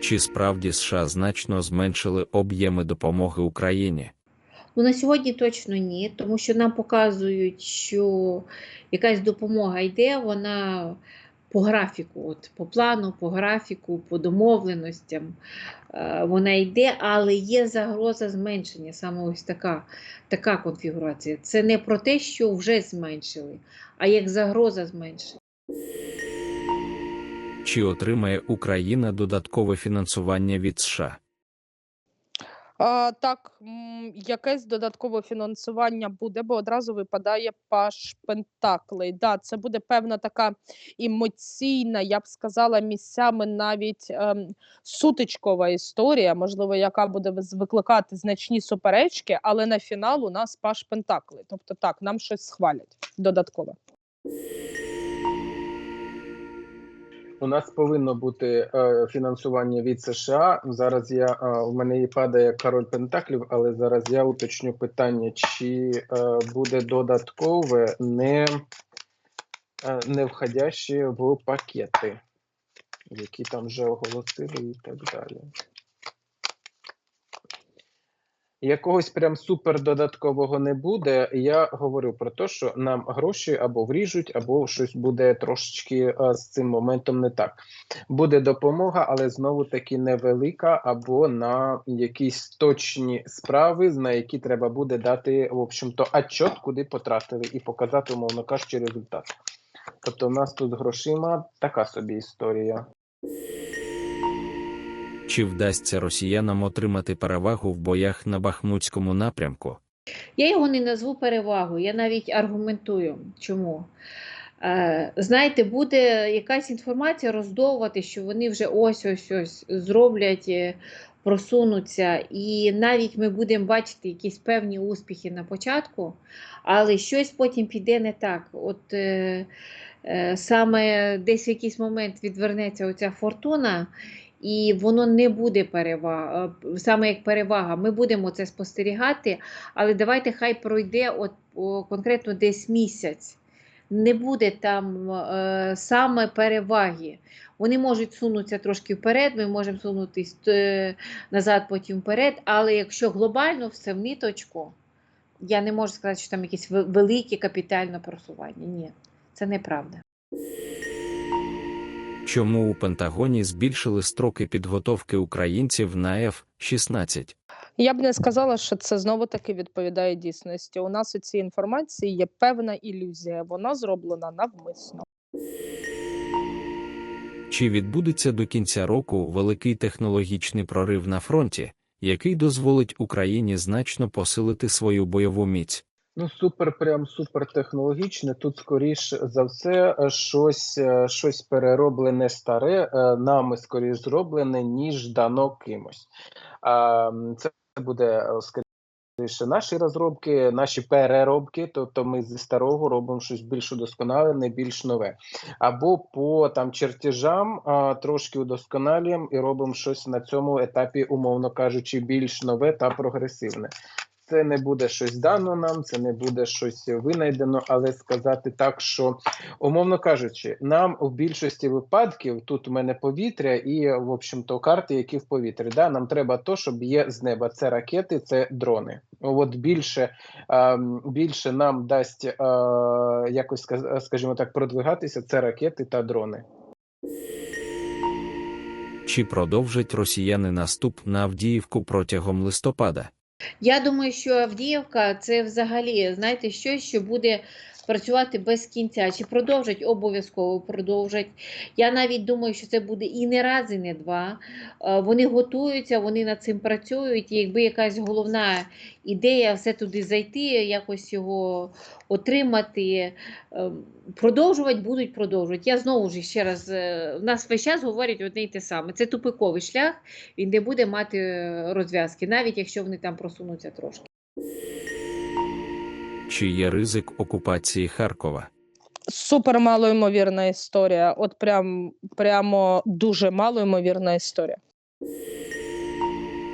Чи справді США значно зменшили об'єми допомоги Україні? Ну, на сьогодні точно ні, тому що нам показують, що якась допомога йде, вона по графіку, от, по плану, по графіку, по домовленостям е, вона йде, але є загроза зменшення, саме ось така, така конфігурація. Це не про те, що вже зменшили, а як загроза зменшення. Чи отримає Україна додаткове фінансування від США? А, так, якесь додаткове фінансування буде, бо одразу випадає паш Пентаклей. Да, це буде певна така емоційна, я б сказала, місцями навіть ем, сутичкова історія, можливо, яка буде викликати значні суперечки, але на фінал у нас паш Пентаклей. Тобто так, нам щось схвалять додаткове. У нас повинно бути е, фінансування від США. Зараз я е, у мене і падає король Пентаклів, але зараз я уточню питання, чи е, буде додаткове, не, е, не входяще в пакети, які там вже оголосили і так далі. Якогось прям супер додаткового не буде. Я говорю про те, що нам гроші або вріжуть, або щось буде трошечки а, з цим моментом не так. Буде допомога, але знову таки невелика, або на якісь точні справи, на які треба буде дати, в общем-то, отчет, куди потратили, і показати, умовно кажучи, результат. Тобто, в нас тут грошима така собі історія. Чи вдасться росіянам отримати перевагу в боях на Бахмутському напрямку? Я його не назву перевагою, я навіть аргументую. Чому? Е, знаєте, буде якась інформація роздовувати, що вони вже ось-ось ось зроблять, е, просунуться, і навіть ми будемо бачити якісь певні успіхи на початку, але щось потім піде не так. От е, е, саме десь в якийсь момент відвернеться оця фортуна. І воно не буде перевага, саме як перевага. Ми будемо це спостерігати, але давайте хай пройде от конкретно десь місяць. Не буде там е, саме переваги. Вони можуть сунутися трошки вперед, ми можемо сунутися е, назад, потім вперед. Але якщо глобально все в ниточку, я не можу сказати, що там якесь ве- велике капітальне просування. Ні, це неправда. Чому у Пентагоні збільшили строки підготовки українців на F-16? Я б не сказала, що це знову таки відповідає дійсності. У нас у цій інформації є певна ілюзія, вона зроблена навмисно. Чи відбудеться до кінця року великий технологічний прорив на фронті, який дозволить Україні значно посилити свою бойову міць? Ну, супер, прям супер технологічне. Тут, скоріш за все, щось, е, щось перероблене старе, е, нами скоріш зроблене, ніж дано кимось. Це буде е, скоріше наші розробки, наші переробки. Тобто ми зі старого робимо щось більш удосконалене, більш нове. Або по там чертежам трошки удосконалюємо і робимо щось на цьому етапі, умовно кажучи, більш нове та прогресивне. Це не буде щось дано нам, це не буде щось винайдено, але сказати так, що умовно кажучи, нам в більшості випадків тут у мене повітря і, в общем-то, карти, які в повітрі. Да? Нам треба то, щоб є з неба. Це ракети, це дрони. От більше, е, більше нам дасть е, якось скажімо так, продвигатися. Це ракети та дрони. Чи продовжать росіяни наступ на Авдіївку протягом листопада? Я думаю, що Авдіївка це взагалі, знаєте, щось, що буде працювати без кінця. Чи продовжать? Обов'язково продовжать. Я навіть думаю, що це буде і не раз, і не два. Е, Вони готуються, вони над цим працюють. І якби якась головна ідея все туди зайти, якось його отримати, е, продовжувати будуть продовжувати. Я знову ж ще раз, е, в нас весь час говорять одне і те саме. Це тупиковий шлях, він не буде мати розв'язки, навіть якщо вони там просунуться трошки. Чи є ризик окупації Харкова? Супер малоймовірна історія. От прям прямо дуже малоймовірна історія.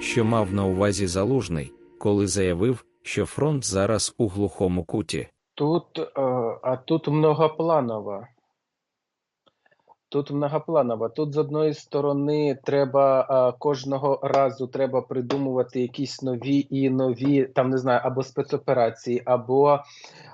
Що мав на увазі залужний, коли заявив, що фронт зараз у глухому куті? Тут, е, а тут многопланово. Тут многопланово. Тут з одної сторони треба а, кожного разу треба придумувати якісь нові і нові, там не знаю, або спецоперації, або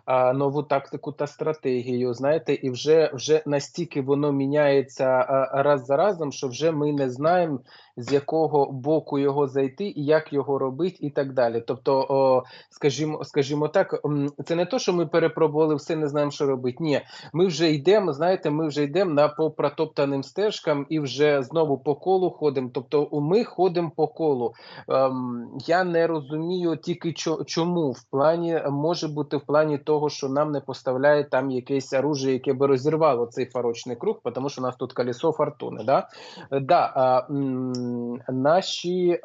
а, нову тактику та стратегію. Знаєте, і вже вже настільки воно міняється а, раз за разом, що вже ми не знаємо, з якого боку його зайти і як його робити, і так далі. Тобто, о, скажімо, скажімо так, це не то, що ми перепробували все, не знаємо, що робити. Ні, ми вже йдемо, знаєте, ми вже йдемо на по протоптаним стежкам і вже знову по колу ходимо. Тобто, ми ходимо по колу. Ем, я не розумію тільки чому в плані може бути в плані того, що нам не поставляє там якесь оружие, яке би розірвало цей порочний круг, тому що у нас тут колесо фортуни. Да? Е, Да, а, наші е,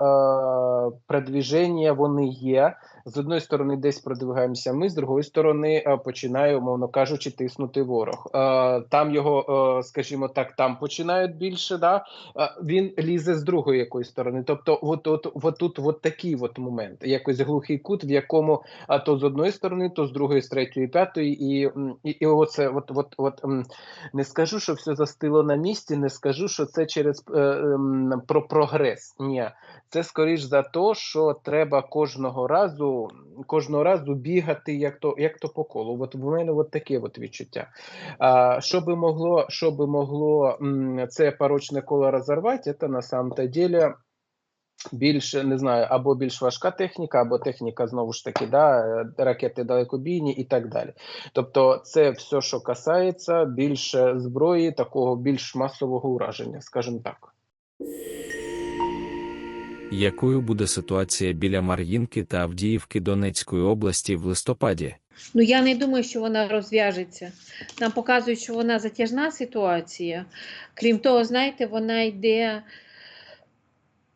продвіження вони є. З одної сторони, десь продвигаємося ми, з другої сторони, е, починає, умовно кажучи, тиснути ворог. Е, там його, е, скажімо так, там починають більше. Да? Він лізе з другої якоїсь сторони. Тобто, от, от, от тут от такий от момент, якось глухий кут, в якому то з одної сторони, то з другої, з третьої, п'ятої, і, і, і оце, от, от, от не скажу, що все застило на місці, не скажу, що це через ем, про прогрес. Ні, це скоріш за те, що треба кожного разу, кожного разу бігати, як то, як то по колу. От в мене от таке от відчуття. А, що би могло, що би могло це порочне коло розірвати, це на самом-то деле більш не знаю, або більш важка техніка, або техніка знову ж таки, да, ракети далекобійні і так далі. Тобто, це все, що касається більше зброї, такого більш масового ураження, скажімо так. Якою буде ситуація біля Мар'їнки та Авдіївки Донецької області в листопаді? Ну я не думаю, що вона розв'яжеться. Нам показують, що вона затяжна ситуація. Крім того, знаєте, вона йде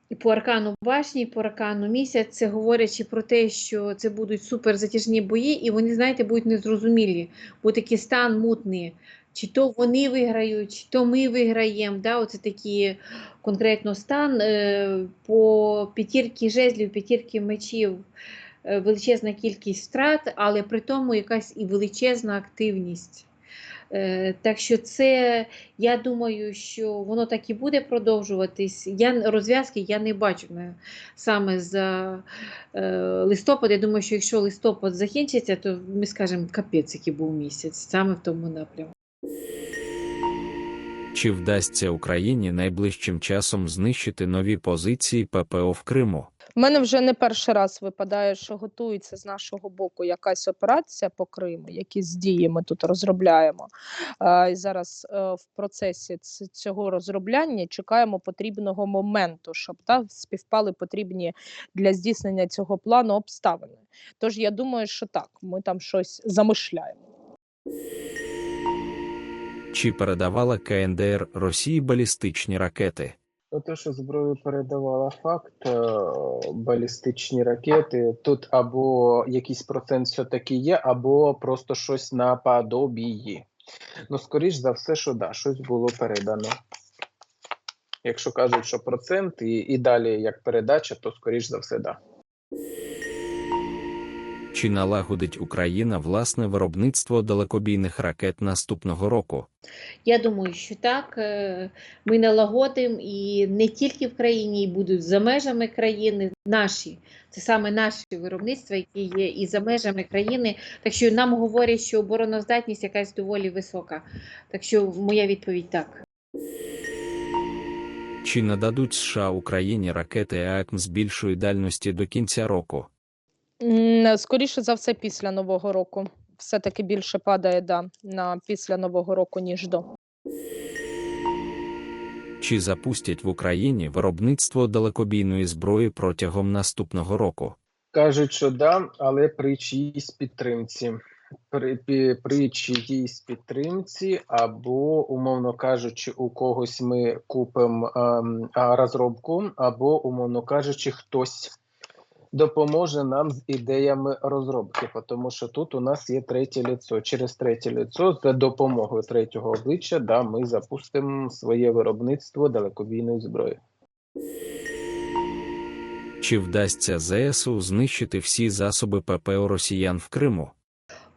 і по аркану башні, і по аркану місяць, це говорячи про те, що це будуть суперзатяжні бої, і вони, знаєте, будуть незрозумілі, бо такий стан мутний. Чи то вони виграють, чи то ми виграємо. Да? Оце такий конкретно стан е, по п'ятірки жезлів, п'ятірки мечів е, величезна кількість втрат, але при тому якась і величезна активність. Е, Так що це, я думаю, що воно так і буде продовжуватись. Я розв'язки я не бачу саме за е, листопад. Я думаю, що якщо листопад закінчиться, то ми скажемо капець, який був місяць, саме в тому напрямку. Чи вдасться Україні найближчим часом знищити нові позиції ППО в Криму? У мене вже не перший раз випадає, що готується з нашого боку якась операція по Криму, якісь дії ми тут розробляємо. І зараз е, в процесі цього розробляння чекаємо потрібного моменту, щоб та, співпали потрібні для здійснення цього плану обставини. Тож я думаю, що так, ми там щось замишляємо. Чи передавала КНДР Росії балістичні ракети? Ну, те, що зброю передавала факт, е, балістичні ракети, тут або якийсь процент все-таки є, або просто щось наподобії. Ну, скоріш за все, що да, щось було передано. Якщо кажуть, що процент і, і далі як передача, то скоріш за все, да. Чи налагодить Україна власне виробництво далекобійних ракет наступного року? Я думаю, що так. е, Ми налагодимо і не тільки в країні, і будуть за межами країни наші. Це саме наші виробництва, які є і за межами країни. Так що нам говорять, що обороноздатність якась доволі висока. Так що моя відповідь так. Чи нададуть США Україні ракети АЕКМ з більшої дальності до кінця року? М, Скоріше за все, після Нового року. Все-таки більше падає да, на після Нового року, ніж до. Чи запустять в Україні виробництво далекобійної зброї протягом наступного року? Кажуть, що да, але при чиїсь підтримці. При, при, при чиїсь підтримці, або, умовно кажучи, у когось ми купимо ем, а, розробку, або, умовно кажучи, хтось допоможе нам з ідеями розробки, тому що тут у нас є третє ліцо. Через третє ліцо за допомогою третього обличчя да, ми запустимо своє виробництво далекобійної зброї. Чи вдасться ЗСУ знищити всі засоби ППО росіян в Криму?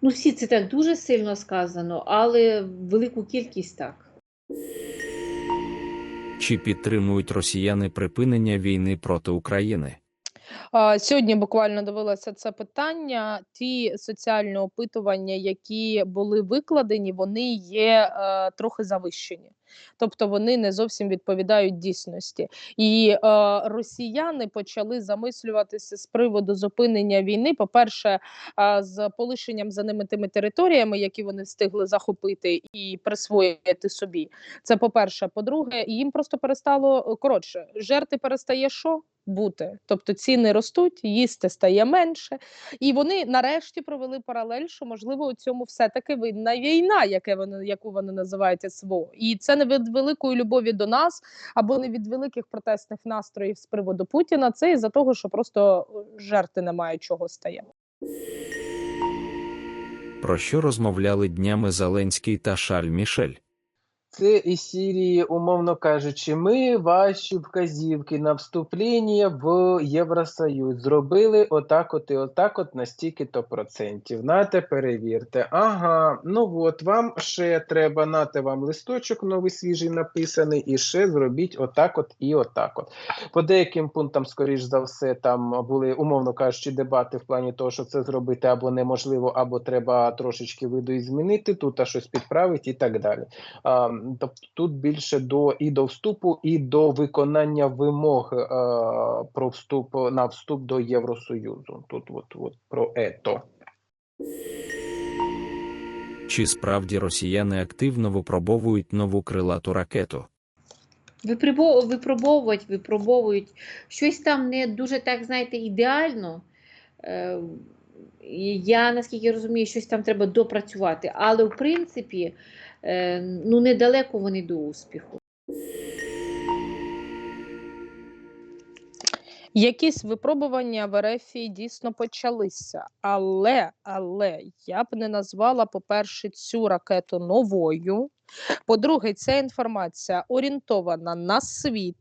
Ну, всі це так дуже сильно сказано, але велику кількість так. Чи підтримують росіяни припинення війни проти України? Сьогодні буквально дивилася це питання. Ті соціальні опитування, які були викладені, вони є е, трохи завищені. Тобто вони не зовсім відповідають дійсності. І е, росіяни почали замислюватися з приводу зупинення війни. По-перше, е, з полишенням за ними тими територіями, які вони встигли захопити і присвоїти собі. Це по-перше. По-друге, їм просто перестало коротше, жерти перестає що? бути. Тобто ціни ростуть, їсти стає менше, і вони нарешті провели паралель, що можливо у цьому все-таки винна війна, яке вони, яку вони називають СВО. І це не від великої любові до нас або не від великих протестних настроїв з приводу Путіна. Це із-за того, що просто е, жерти немає чого стає. Про що розмовляли днями Зеленський та Шарль Мішель? Це із Сірії, умовно кажучи, ми ваші вказівки на вступлення в Євросоюз зробили отак от і отак от на стільки-то процентів. Нате перевірте. Ага, ну от вам ще треба, нате вам листочок новий свіжий написаний, і ще зробіть отак от і отак от. По деяким пунктам, скоріш за все, там були, умовно кажучи, дебати в плані того, що це зробити або неможливо, або треба трошечки виду і змінити, тут а щось підправити і так далі. Тобто тут більше до і до вступу, і до виконання вимог е, про вступ на вступ до Євросоюзу. Тут от, от про ето. Чи справді росіяни активно випробовують нову крилату ракету? Випробовують, випробовують. Щось там не дуже так, знаєте, ідеально. Е, Я наскільки розумію, щось там треба допрацювати. Але в принципі, ну недалеко вони до успіху. Якісь випробування в РФ дійсно почалися, але, але я б не назвала, по-перше, цю ракету новою. По-друге, ця інформація орієнтована на світ,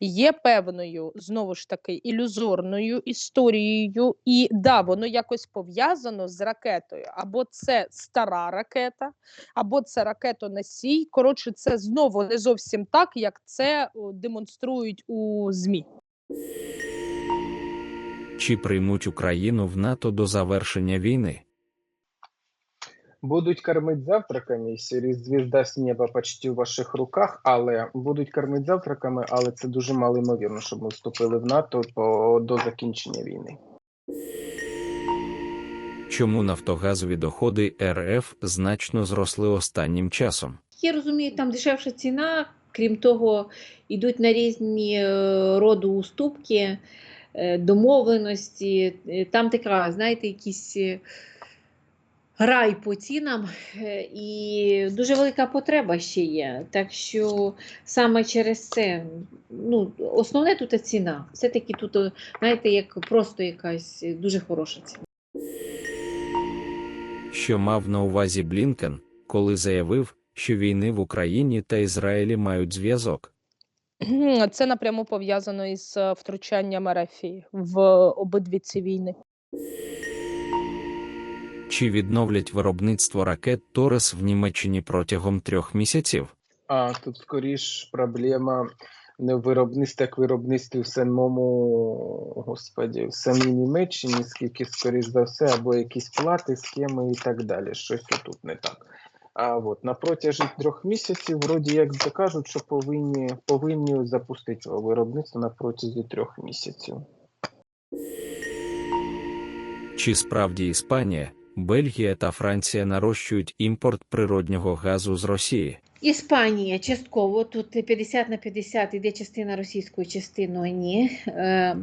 є певною, знову ж таки, ілюзорною історією, і да, воно якось пов'язано з ракетою. Або це стара ракета, або це ракетоносій. Коротше, це знову не зовсім так, як це демонструють у ЗМІ. Чи приймуть Україну в НАТО до завершення війни? Будуть кормить завтраками, звізда з неба почти в ваших руках, але будуть кормити завтраками, але це дуже мало ймовірно, щоб ми вступили в НАТО по, до закінчення війни. Чому нафтогазові доходи РФ значно зросли останнім часом? Я розумію, там дешевша ціна, крім того, йдуть на різні е, роду уступки, е, домовленості. Е, Там така, знаєте, якісь рай по цінам, е, і дуже велика потреба ще є. Так що саме через це, ну, основне тут ціна. Все-таки тут, е, знаєте, як просто якась дуже хороша ціна. Що мав на увазі Блінкен, коли заявив, що війни в Україні та Ізраїлі мають зв'язок? Це напряму пов'язано із е, втручанням РФ в обидві ці війни. Чи відновлять виробництво ракет Торес в Німеччині протягом трьох місяців? А тут скоріш проблема не в виробництві, як виробництві в самому господі, в самій Німеччині, скільки, скоріш за все, або якісь плати, схеми і так далі. Щось тут не так. А от на протязі трьох місяців, вроді як закажуть, що повинні, повинні запустити виробництво на протязі трьох місяців. Чи справді Іспанія, Бельгія та Франція нарощують імпорт природнього газу з Росії? Іспанія частково тут 50 на 50 іде частина російською, частиною ні. Е,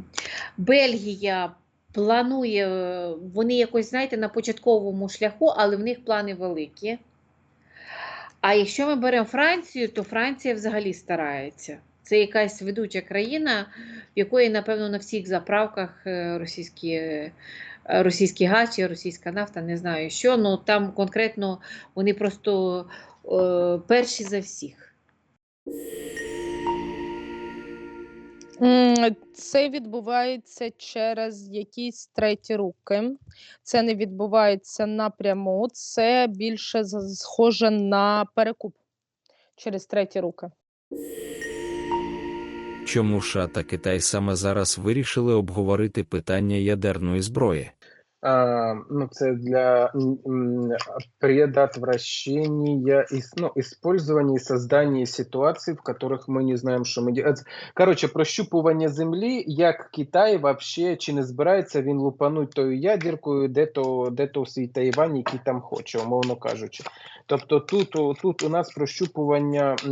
Бельгія планує, е, вони якось, знаєте, на початковому шляху, але в них плани великі. А якщо ми беремо Францію, то Франція взагалі старається. Це якась ведуча країна, в якої, напевно, на всіх заправках е, російські, російський газ чи російська нафта, не знаю що. Ну там конкретно вони просто е, перші за всіх. Це відбувається через якісь треті руки. Це не відбувається напряму, це більше схоже на перекуп через треті руки. Чому США та Китай саме зараз вирішили обговорити питання ядерної зброї? Ну, це для предотвращения, ну, использования и создания ситуаций, в которых мы не знаем, що ми делаем. Коротше, прощупування землі, як Китай вообще, чи не збирається він лупануть тою ядеркою, де то, де то свій Тайвань, який там хоче, умовно кажучи. Тобто тут, тут у нас прощупування, е,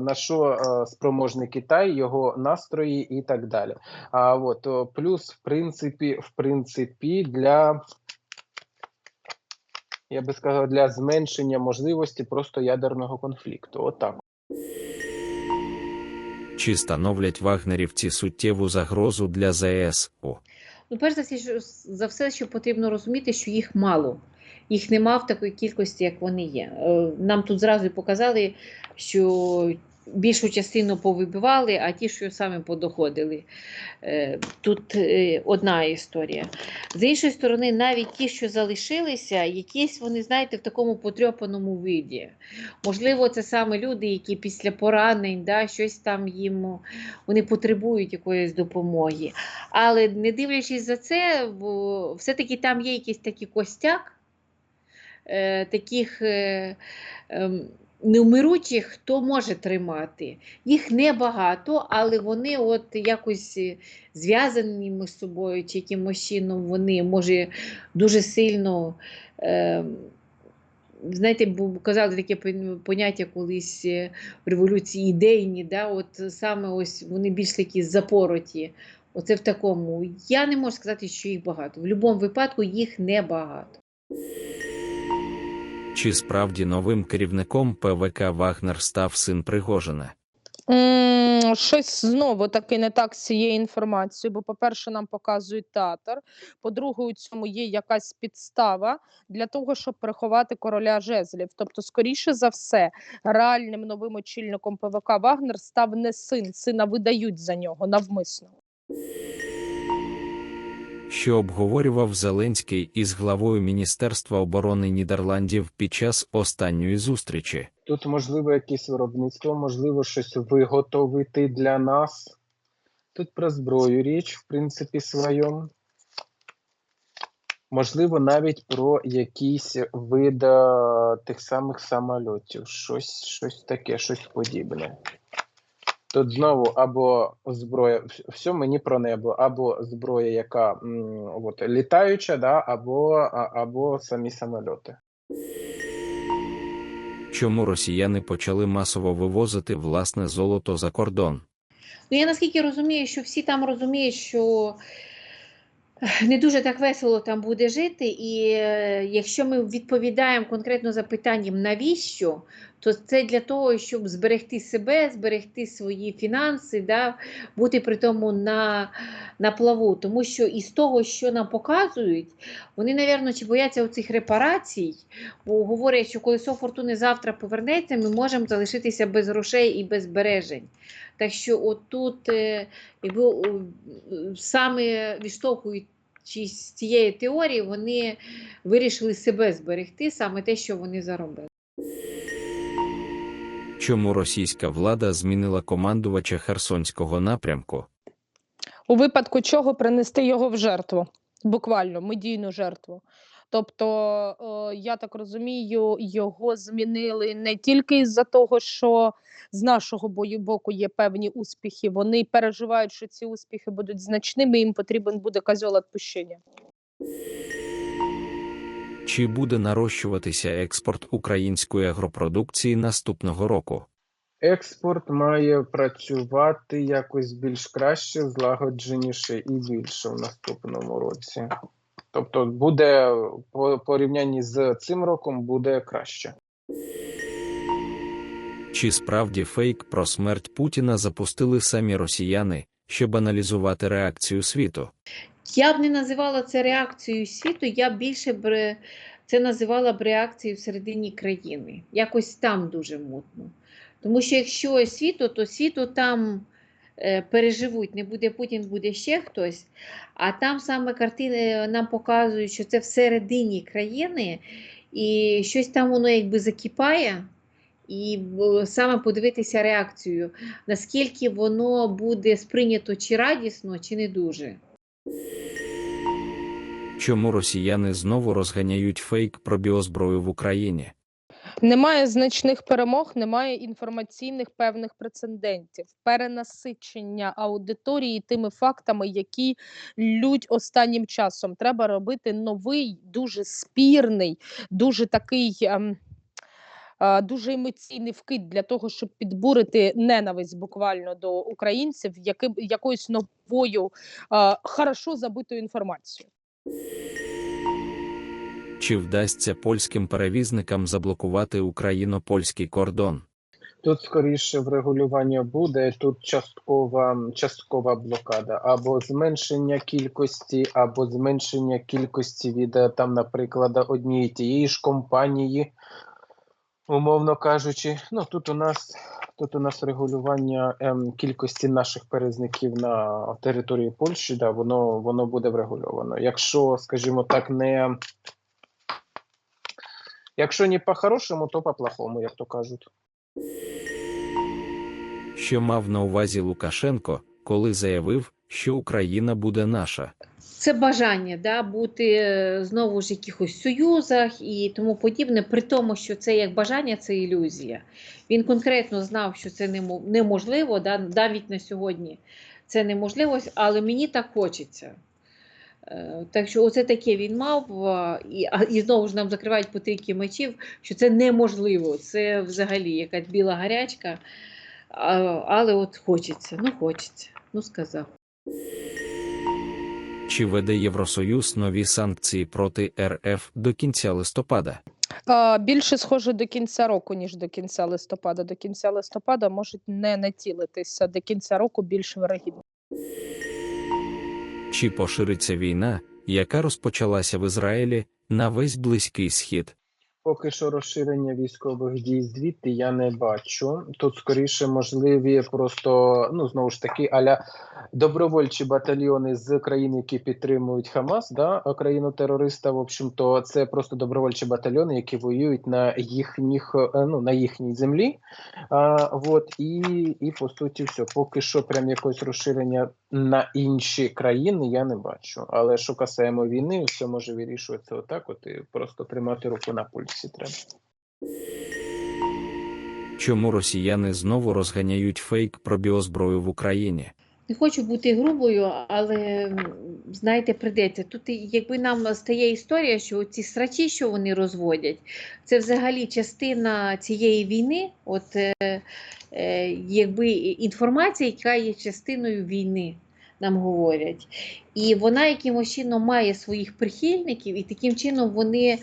на що е, спроможний Китай, його настрої і так далі. А от плюс, в принципі, в принципі, для я би сказав, для зменшення можливості просто ядерного конфлікту. Отак. Чи становлять вагнерівці суттєву загрозу для ЗС? О. Ну, перш за все, за все, що потрібно розуміти, що їх мало. Їх нема в такій кількості, як вони є. Е, Нам тут зразу і показали, що більшу частину повибивали, а ті, що саме подоходили. Е, Тут е, одна історія. З іншої сторони, навіть ті, що залишилися, якісь вони, знаєте, в такому потрьопаному виді. Можливо, це саме люди, які після поранень, да, щось там їм вони потребують якоїсь допомоги. Але не дивлячись за це, все-таки там є якийсь такий костяк, е, таких невмиручих, хто може тримати. Їх небагато, але вони от якось е, зв'язані між собою, чи якимось чином вони може дуже сильно. Е, Знаєте, казали таке поняття колись е, в революції ідейні, да, от саме ось вони більш такі запороті. Оце в такому. Я не можу сказати, що їх багато. В будь-якому випадку їх небагато. Чи справді новим керівником ПВК Вагнер став син Пригожина? Щось знову таки не так з цією інформацією, бо, по-перше, нам показують театр. По-друге, у цьому є якась підстава для того, щоб приховати короля жезлів. Тобто, скоріше за все, реальним новим очільником ПВК Вагнер став не син, сина видають за нього навмисно. Що обговорював Зеленський із главою Міністерства оборони Нідерландів під час останньої зустрічі? Тут можливо якесь виробництво, можливо, щось виготовити для нас. Тут про зброю річ, в принципі, своєму. Можливо, навіть про якісь види тих самих самольотів. Щось, щось таке, щось подібне. Тут знову або зброя, все мені про небо, або зброя, яка м, от, літаюча, да, або, а- або самі самольоти. Чому росіяни почали масово вивозити власне золото за кордон? Ну, я наскільки розумію, що всі там розуміють, що не дуже так весело там буде жити, і е, якщо ми відповідаємо конкретно запитанням, навіщо, то це для того, щоб зберегти себе, зберегти свої фінанси, да, бути при тому на, на плаву. Тому що із того, що нам показують, вони, напевно, чи бояться оцих репарацій, бо говорять, що колесо фортуни завтра повернеться, ми можемо залишитися без грошей і без збережень. Так що отут, е, якби саме відштовхуючись з цієї теорії, вони вирішили себе зберегти, саме те, що вони заробили. Чому російська влада змінила командувача Херсонського напрямку? У випадку чого принести його в жертву, буквально медійну жертву. Тобто, е, я так розумію, його змінили не тільки із-за того, що з нашого бою боку є певні успіхи. Вони переживають, що ці успіхи будуть значними. Їм потрібен буде козьол відпущення. Чи буде нарощуватися експорт української агропродукції наступного року? Експорт має працювати якось більш краще, злагодженіше і більше в наступному році. Тобто буде по порівнянні з цим роком буде краще. Чи справді фейк про смерть Путіна запустили самі росіяни, щоб аналізувати реакцію світу? Я б не називала це реакцією світу, я б більше б це називала б реакцією всередині країни. Якось там дуже мутно. Тому що якщо світу, то світу там е, переживуть, не буде Путін, буде ще хтось. А там саме картини нам показують, що це всередині країни, і щось там воно якби закипає. і е, саме подивитися реакцію, наскільки воно буде сприйнято чи радісно, чи не дуже. Чому росіяни знову розганяють фейк про біозброю в Україні? Немає значних перемог, немає інформаційних певних прецедентів, перенасичення аудиторії тими фактами, які лють останнім часом. Треба робити новий, дуже спірний, дуже такий. ем, е, Дуже емоційний вкид для того, щоб підбурити ненависть буквально до українців, яким якоюсь новою е, хорошо забитою інформацією. Чи вдасться польським перевізникам заблокувати україно-польський кордон? Тут скоріше врегулювання буде, тут часткова, часткова блокада, або зменшення кількості, або зменшення кількості від е, там, наприклад, однієї тієї ж компанії, умовно кажучи. Ну тут у нас тут у нас регулювання ем, кількості наших перевізників на території Польщі, да, воно, воно буде врегульовано. Якщо, скажімо так, не якщо не по-хорошому, то по-плохому, як то кажуть. Що мав на увазі Лукашенко, коли заявив, що Україна буде наша? Це бажання да, бути е, знову ж якихось союзах і тому подібне, при тому, що це як бажання, це ілюзія. Він конкретно знав, що це неможливо, да, навіть на сьогодні це неможливо, але мені так хочеться. Е, Так що оце таке він мав, і, і знову ж нам закривають по трійки мечів, що це неможливо. Це взагалі якась біла гарячка. Але от хочеться, ну хочеться, ну сказав. Чи веде Євросоюз нові санкції проти РФ до кінця листопада? Більше схоже до кінця року, ніж до кінця листопада. До кінця листопада можуть не націлитися. До кінця року більш вирогідно. Чи пошириться війна, яка розпочалася в Ізраїлі, на весь Близький Схід? Поки що розширення військових дій звідти я не бачу. Тут скоріше можливі просто ну знову ж таки аля добровольчі батальйони з країн, які підтримують Хамас, да країну терориста. В общем, то це просто добровольчі батальйони, які воюють на їхніх е, ну на їхній землі. А, вот і, і по суті, все. Поки що, прям якогось розширення на інші країни я не бачу. Але що касаємо війни, все може вирішуватися отак. От і просто тримати руку на пульсі треба. Чому росіяни знову розганяють фейк про біозброю в Україні? Не хочу бути грубою, але знаєте, придеться. Тут якби нам стає історія, що ці срачі, що вони розводять, це взагалі частина цієї війни. От е, е, якби інформація, яка є частиною війни, нам говорять. І вона якимось чином має своїх прихильників, і таким чином вони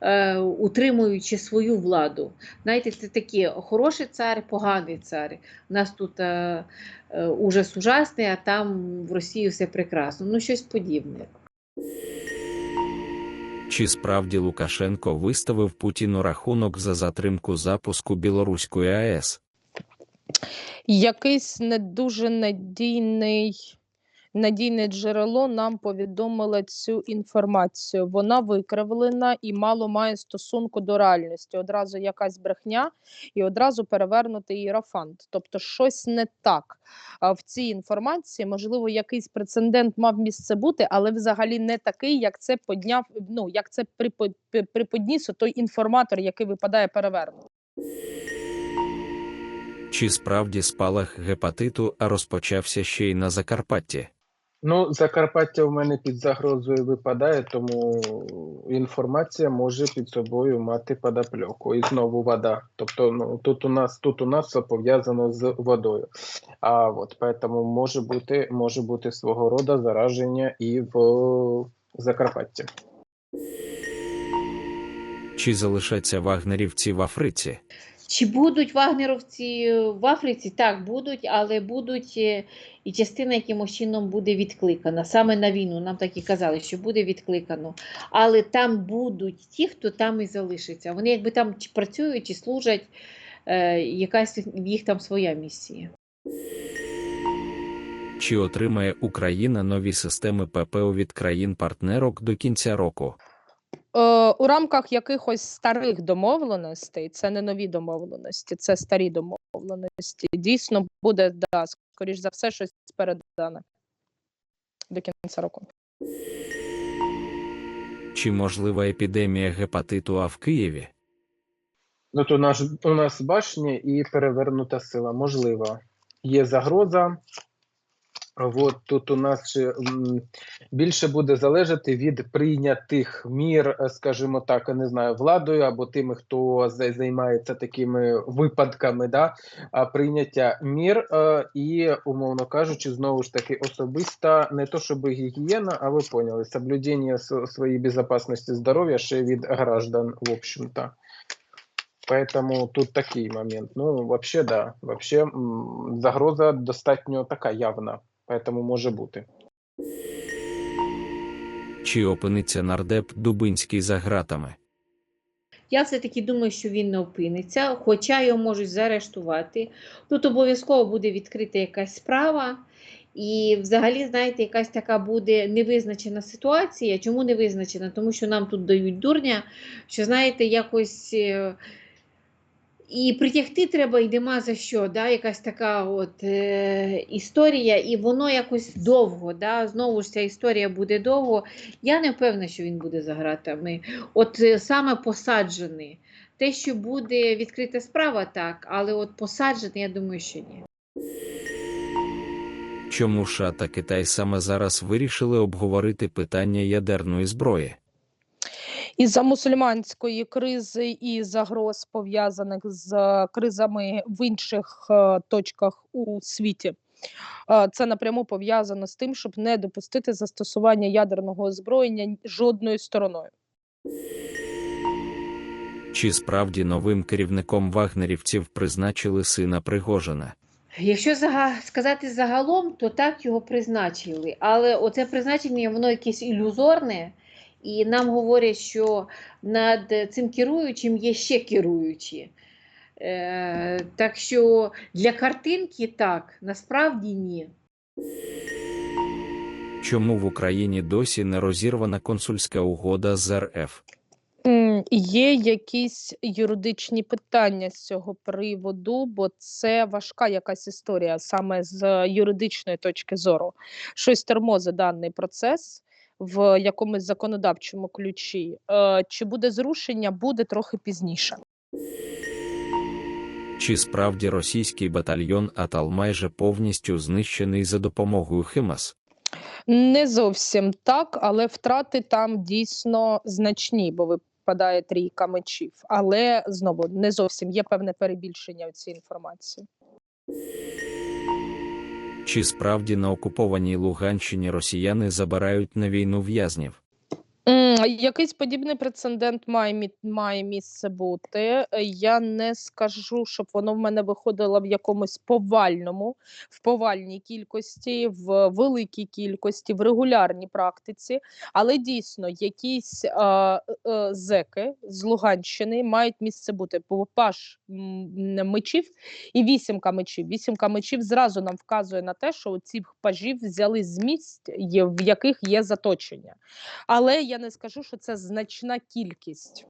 е, утримуючи свою владу. Знаєте, це такі хороший цар, поганий цар. У нас тут е, е, ужас ужасний, а там в Росії все прекрасно. Ну, щось подібне. Чи справді Лукашенко виставив Путіну рахунок за затримку запуску білоруської АЕС? Якийсь не дуже надійний. Надійне джерело нам повідомило цю інформацію. Вона викривлена і мало має стосунку до реальності. Одразу якась брехня і одразу перевернутий іерофант. Тобто щось не так а в цій інформації. Можливо, якийсь прецедент мав місце бути, але взагалі не такий, як це подняв. Ну як це приподніс той інформатор, який випадає перевернутий. Чи справді спалах гепатиту розпочався ще й на Закарпатті? Ну, Закарпаття в мене під загрозою випадає, тому інформація може під собою мати подопльоку. І знову вода. Тобто, ну тут у нас тут у нас все пов'язано з водою. А от поэтому може бути може бути свого роду зараження і в Закарпатті. Чи залишаться вагнерівці в Африці? Чи будуть вагнеровці в Африці? Так, будуть, але будуть е, і частина якимось чином буде відкликана. Саме на війну. Нам так і казали, що буде відкликано. Але там будуть ті, хто там і залишиться. Вони якби там чи працюють, чи служать, е, якась їх там своя місія. Чи отримає Україна нові системи ППО від країн-партнерок до кінця року? Е, у рамках якихось старих домовленостей, це не нові домовленості, це старі домовленості. Дійсно буде, да, скоріш за все, щось передане до кінця року. Чи можлива епідемія гепатиту А в Києві? Ну, то наш, у нас башня і перевернута сила. Можливо, є загроза. От тут у нас більше буде залежати від прийнятих мір, е, скажімо так, не знаю, владою або тими, хто займається такими випадками, да, прийняття мір е, і, умовно кажучи, знову ж таки, особиста не то щоб гігієна, а ви поняли, соблюдення своєї безпечності здоров'я ще від граждан, в общем-то. Поэтому тут такий момент. Ну, вообще, да. Вообще, загроза достатньо така явна, поэтому може бути. Чи опиниться нардеп Дубинський за ґратами? Я все-таки думаю, що він не опиниться, хоча його можуть заарештувати. Тут обов'язково буде відкрита якась справа. І взагалі, знаєте, якась така буде невизначена ситуація. Чому не визначена? Тому що нам тут дають дурня, що знаєте, якось е, і притягти треба і нема за що. Да? Якась така от е, історія, і воно якось довго. Да? Знову ж ця історія буде довго. Я не впевнена, що він буде за ґратами. От е, саме посаджений. Те, що буде відкрита справа, так, але от посаджений, я думаю, що ні. Чому США та Китай саме зараз вирішили обговорити питання ядерної зброї? Із-за мусульманської кризи і загроз пов'язаних з е, кризами в інших е, точках у світі. Е, Це напряму пов'язано з тим, щоб не допустити застосування ядерного озброєння жодною стороною. Чи справді новим керівником вагнерівців призначили сина Пригожина? Якщо зага- сказати загалом, то так його призначили. Але оце призначення воно якесь ілюзорне, і нам говорять, що над цим керуючим є ще керуючі. Е, так що для картинки так, насправді ні. Чому в Україні досі не розірвана консульська угода з РФ? Є якісь юридичні питання з цього приводу, бо це важка якась історія саме з юридичної точки зору. Щось тормозить даний процес в якомусь законодавчому ключі. Е, Чи буде зрушення, буде трохи пізніше. Чи справді російський батальйон Атал майже повністю знищений за допомогою Химас? Не зовсім так, але втрати там дійсно значні, бо випадає трійка мечів. Але знову не зовсім є певне перебільшення у цій інформації. Чи справді на окупованій Луганщині росіяни забирають на війну в'язнів? Якийсь подібний прецедент має, має місце бути. Я не скажу, щоб воно в мене виходило в якомусь повальному, в повальній кількості, в великій кількості, в регулярній практиці. Але дійсно якісь е, е, зеки з Луганщини мають місце бути. Паш мечів і вісімка мечів. Вісімка мечів зразу нам вказує на те, що ці пажів взяли з місць, в яких є заточення. Але не скажу, що це значна кількість.